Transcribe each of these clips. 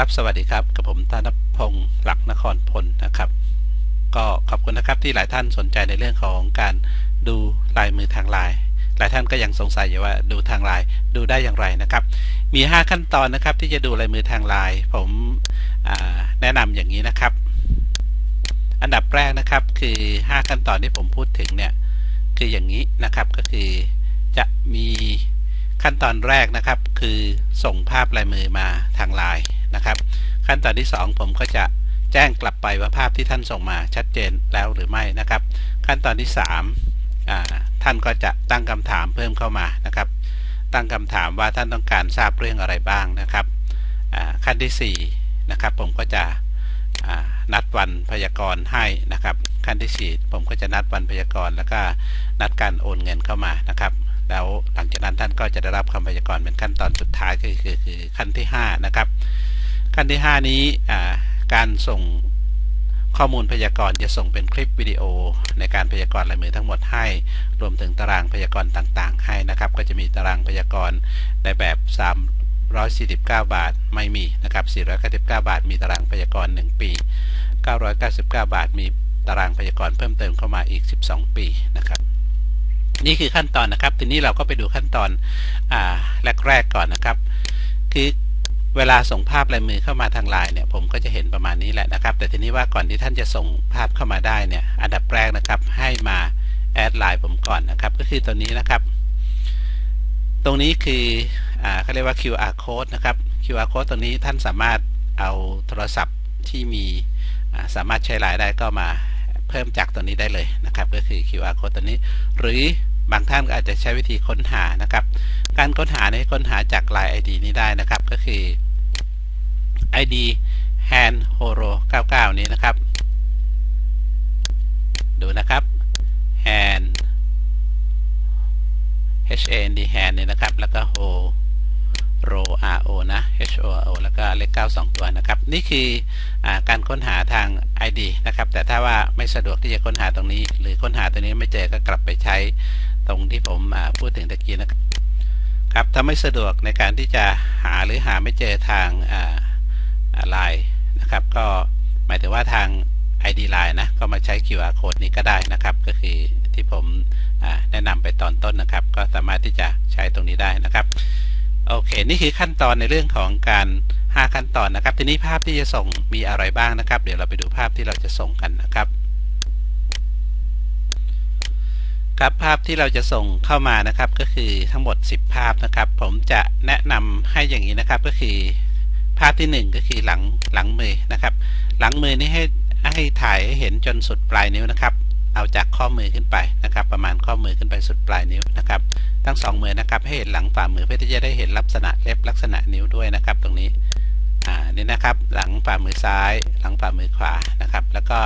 ครับสวัสดีครับกับผมธนพงศ์หลักนครพลนะครับ ก็ขอบคุณนะครับที่หลายท่านสนใจในเรื่องของการดูลายมือทางลายหลายท่านก็ยังสงสัยอยู่ว่าดูทางลายดูได้อย่างไรนะครับ มี 5 ขั้นตอนนะครับที่จะดูลายมือทางลายผมแนะนำอย่างนี้นะครับ อันดับแรกนะครับคือ 5 ขั้นตอนที่ผมพูดถึงเนี่ยคืออย่างนี้นะครับก็คือจะมีขั้นตอนแรกนะครับ คือส่งภาพลายมือมาทางไลน์ นะครับ ขั้นตอนที่ 2 ผมก็จะแจ้งกลับไปว่าภาพที่ท่านส่งมาชัดเจนแล้วหรือไม่นะครับ ขั้นตอนที่3ท่านก็จะตั้งคำถามเพิ่มเข้ามานะครับ ตั้งคำถามว่าท่านต้องการทราบเรื่องอะไรบ้างนะครับขั้นที่4นะครับผมก็จะนัดวันพยากรณ์ให้นะครับ ขั้นที่ 4 ผมก็จะนัดวันพยากรณ์แล้วก็นัดการโอนเงินเข้ามานะครับ แล้วหลังจากนั้นท่านก็จะได้รับคำพยากรณ์เป็นขั้นตอนสุดท้ายก็คือคือขั้นที่5นะครับ ขั้นที่ 5 นี้การส่งข้อมูลพยากรณ์จะส่งเป็นคลิปวิดีโอในการพยากรณ์ลายมือทั้งหมดให้ รวมถึงตารางพยากรณ์ต่างๆ ให้นะครับ ก็จะมีตารางพยากรณ์ในแบบ 349 บาทไม่มีนะครับ499 บาท มีตารางพยากรณ์ 1 ปี 999 บาท มีตารางพยากรณ์เพิ่มเติมเข้ามาอีก 12 ปีนะครับ นี่คือขั้นตอนนะครับ ทีนี้เราก็ไปดูขั้นตอนอแรกๆก่อนนะครับ คือ เวลาส่งภาพลายมือเข้ามาทางไลน์เนี่ยผมก็จะเห็นประมาณนี้แหละนะครับ แต่ทีนี้ว่าก่อนที่ท่านจะส่งภาพเข้ามาได้เนี่ยอันดับแรกนะครับให้มาแอดไลน์ผมก่อนนะครับ ก็คือตัวนี้นะครับ ตรงนี้คืออเขาเรียกว่า QR code นะครับ QR code ตรงนี้ท่านสามารถเอาโทรศัพท์ที่มีสามารถใช้ไลน์ได้ก็มาเพิ่มจากตัวนี้ได้เลยนะครับ ก็คือ QR code ตัวนี้ หรือ บางท่านก็อาจจะใช้วิธีค้นหานะครับ การค้นหาในค้นหาจาก Line ID นี้ได้นะครับ ก็คือ ID hand horo 99 นี้นะครับ ดูนะครับ hand h a n d hand นี่นะครับ แล้วก็ ho ro r o นะ h o o แล้วก็เลข9 2 ตัวนะครับ นี่คืออการค้นหาทาง ID นะครับ แต่ถ้าว่าไม่สะดวกที่จะค้นหาตรงนี้ หรือค้นหาตัวนี้ไม่เจอก็กลับไปใช้ ตรงที่ผมพูดถึงตะกี้นะครับถ้าไม่สะดวกในการที่จะหาหรือหาไม่เจอทางไลน์นะครับ ก็หมายถึงว่าทาง ID Line นะก็มาใช้ QR code นี้ก็ได้นะครับ ก็คือที่ผมแนะนำไปตอนต้นนะครับ ก็สามารถที่จะใช้ตรงนี้ได้นะครับโอเค นี่คือขั้นตอนในเรื่องของการ 5 ขั้นตอนนะครับ ทีนี้ภาพที่จะส่งมีอะไรบ้างนะครับ เดี๋ยวเราไปดูภาพที่เราจะส่งกันนะครับ ครับภาพที่เราจะส่งเข้ามานะครับก็คือทั้งหมด 10 ภาพนะครับ ผมจะแนะนำให้อย่างนี้นะครับก็คือภาพที่ 1 ก็คือหลังหลังมือนะครับ หลังมือนี้ให้ให้ถ่ายให้เห็นจนสุดปลายนิ้วนะครับ เอาจากข้อมือขึ้นไปนะครับ ประมาณข้อมือขึ้นไปสุดปลายนิ้วนะครับ ทั้งสองมือนะครับให้เห็นหลังฝ่ามือเพื่อที่จะได้เห็นลักษณะเล็บลักษณะนิ้วด้วยนะครับ ตรงนี้อ่านี่นะครับ หลังฝ่ามือซ้าย หลังฝ่ามือขวานะครับ แล้วก็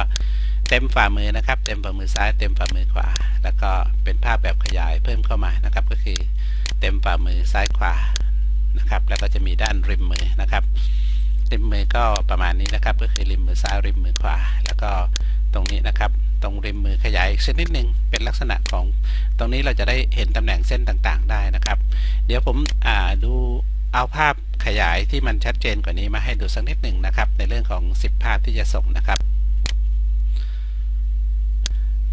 เต็มฝ่ามือนะครับ เต็มฝ่ามือซ้าย เต็มฝ่ามือขวา แล้วก็เป็นภาพแบบขยายเพิ่มเข้ามานะครับ ก็คือเต็มฝ่ามือซ้ายขวานะครับ แล้วก็จะมีด้านริมมือนะครับ ริมมือก็ประมาณนี้นะครับ ก็คือริมมือซ้ายริมมือขวา แล้วก็ตรงนี้นะครับ ตรงริมมือขยายอีกสักนิดนึงเป็นลักษณะของ ตรงนี้เราจะได้เห็นตำแหน่งเส้นต่างๆ ได้นะครับ เดี๋ยวผมดูเอาภาพขยายที่มันชัดเจนกว่านี้มาให้ดูสักนิดหนึ่งนะครับ ในเรื่องของ 10 ภาพที่จะส่งนะครับ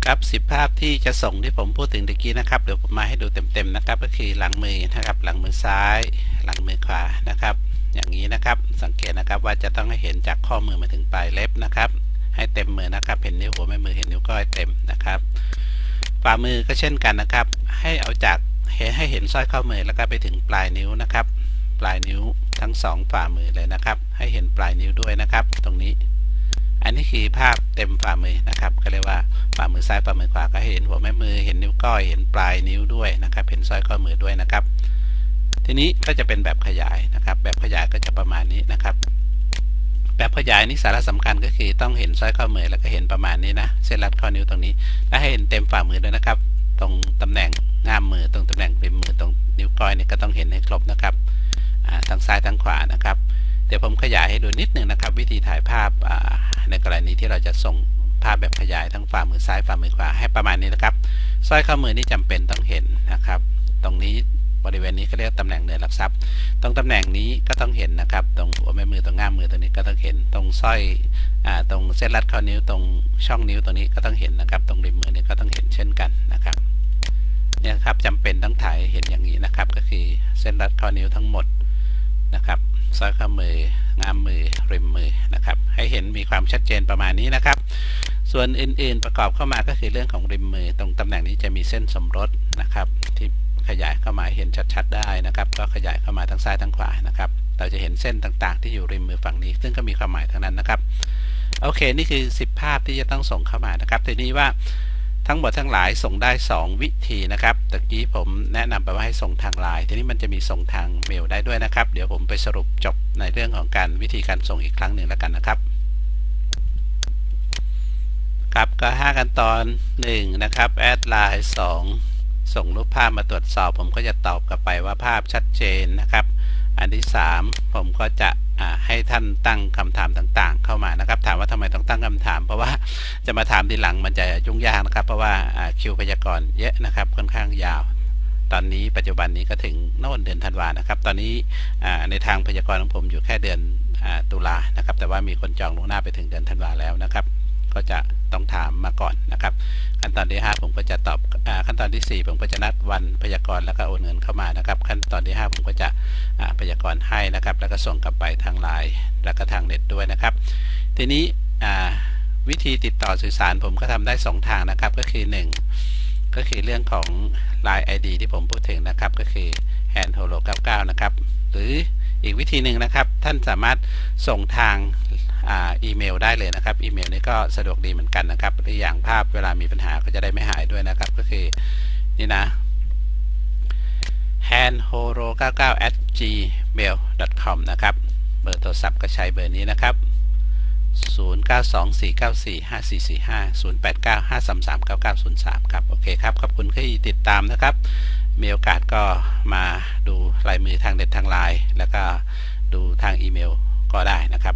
ครับสิบภาพที่จะส่งที่ผมพูดถึงตะกี้นะครับเดี๋ยวผมมาให้ดูเต็มๆนะครับ ก็คือหลังมือนะครับ หลังมือซ้าย หลังมือขวานะครับ อย่างนี้นะครับสังเกตนะครับว่าจะต้องให้เห็นจากข้อมือมาถึงปลายเล็บนะครับ ให้เต็มมือนะครับ เห็นนิ้วหัวแม่มือเห็นนิ้วก้อยเต็มนะครับฝ่ามือก็เช่นกันนะครับ ให้เอาจากให้เห็นสร้อยข้อมือแล้วก็ไปถึงปลายนิ้วนะครับ ปลายนิ้วทั้งสองฝ่ามือเลยนะครับ ให้เห็นปลายนิ้วด้วยนะครับ ตรงนี้ อันนี้คือภาพเต็มฝ่ามือนะครับ ก็เรียกว่าฝ่ามือซ้ายฝ่ามือขวาก็เห็นหัวแม่มือเห็นนิ้วก้อยเห็นปลายนิ้วด้วยนะครับเห็นสร้อยข้อมือด้วยนะครับ ทีนี้ก็จะเป็นแบบขยายนะครับ แบบขยายก็จะประมาณนี้นะครับแบบขยายนี่สาระสำคัญก็คือต้องเห็นสร้อยข้อมือแล้วก็เห็นประมาณนี้นะเส้นรัดข้อนิ้วตรงนี้ และให้เห็นเต็มฝ่ามือด้วยนะครับ ตรงตำแหน่งง่ามมือตรงตำแหน่งริมมือตรงนิ้วก้อยนี่ก็ต้องเห็นให้ครบนะครับทั้งซ้ายทั้งขวานะครับ เดี๋ยวผมขยายให้ดูนิดหนึ่งนะครับ วิธีถ่ายภาพในกรณีที่เราจะส่งภาพแบบขยายทั้งฝ่ามือซ้ายฝ่ามือขวาให้ประมาณนี้นะครับสร้อยข้อมือนี่จำเป็นต้องเห็นนะครับ ตรงนี้บริเวณนี้ก็เรียกตำแหน่งเนินหลักทรัพย์ตรงตำแหน่งนี้ก็ต้องเห็นนะครับ ตรงหัวแม่มือตรงง่ามมือตรงนี้ก็ต้องเห็น ตรงสร้อยอตรงเส้นรัดข้อนิ้วตรงช่องนิ้วตรงนี้ก็ต้องเห็นนะครับ ตรงริมมือนี้ก็ต้องเห็นเช่นกันนะครับเนี่ยครับจำเป็นต้องถ่ายเห็นอย่างนี้นะครับ ก็คือเส้นรัดข้อนิ้วทั้งหมดนะครับ สร้อยข้อมืองามมือริมมือนะครับ ให้เห็นมีความชัดเจนประมาณนี้นะครับ ส่วนอื่นๆประกอบเข้ามาก็คือเรื่องของริมมือ ตรงตำแหน่งนี้จะมีเส้นสมรสนะครับ ที่ขยายเข้ามาเห็นชัดๆได้นะครับ ก็ขยายเข้ามาทั้งซ้ายทั้งขวานะครับ เราจะเห็นเส้นต่างๆ ที่อยู่ริมมือฝั่งนี้ ซึ่งก็มีความหมายทั้งนั้นนะครับ โอเค นี่คือ 10 ภาพที่จะต้องส่งเข้ามานะครับ ทีนี้ว่า ทั้งหมดทั้งหลายส่งได้ 2 วิธีนะครับตะกี้ผมแนะนำไปว่าให้ส่งทางไลน์ทีนี้มันจะมีส่งทางเมลได้ด้วยนะครับ เดี๋ยวผมไปสรุปจบในเรื่องของการวิธีการส่งอีกครั้งหนึ่งแล้วกันนะครับ ครับก็5ขั้นตอน 1 นะครับแอดไลน์2ส่งรูปภาพมาตรวจสอบ ผมก็จะตอบกลับไปว่าภาพชัดเจนนะครับ อันที่ 3 ผมก็จะ ให้ท่านตั้งคำถามต่าง ๆ เข้ามานะครับ ถามว่าทำไมต้องตั้งคำถาม เพราะว่าจะมาถามทีหลังมันจะยุ่งยากนะครับ เพราะว่าคิวพยากรณ์เยอะนะครับค่อนข้างยาว ตอนนี้ปัจจุบันนี้ก็ถึงโน่นเดือนธันวานะครับ ตอนนี้ในทางพยากรณ์ของผมอยู่แค่เดือนอตุลานะครับ แต่ว่ามีคนจองล่วงหน้าไปถึงเดือนธันวาแล้วนะครับ ก็จะต้องถามมาก่อนนะครับ ขั้นตอนที่ 5 ผมก็จะตอบอขั้นตอนที่ 4 ผมก็จะนัดวันพยากรณ์แล้วก็โอนเงินเข้ามานะครับ ขั้นตอนที่ 5 ผมก็จะพยากรณ์ให้นะครับ แล้วก็ส่งกลับไปทางไลน์แล้วก็ทางเน็ตด้วยนะครับ ทีนี้วิธีติดต่อสื่อสารผมก็ทำได้ 2 ทางนะครับ ก็คือ 1 ก็คือเรื่องของ Line ID ที่ผมพูดถึงนะครับ ก็คือ hand holo 99 นะครับ หรืออีกวิธีหนึ่งนะครับ ท่านสามารถส่งทาง อ่าอีเมลได้เลยนะครับอีเมลนี้ก็สะดวกดีเหมือนกันนะครับหรืออย่างภาพเวลามีปัญหาก็จะได้ไม่หายด้วยนะครับ ก็คือนี่นะ handhoro99 at gmail com นะครับเบอร์โทรศัพท์ก็ใช้เบอร์นี้นะครับ 0924945445 0895339903 ครับ โอเคครับ ขอบคุณที่ติดตามนะครับ มีโอกาสก็มาดูลายมือทางเด็ดทางไลน์แล้วก็ดูทางอีเมลก็ได้นะครับ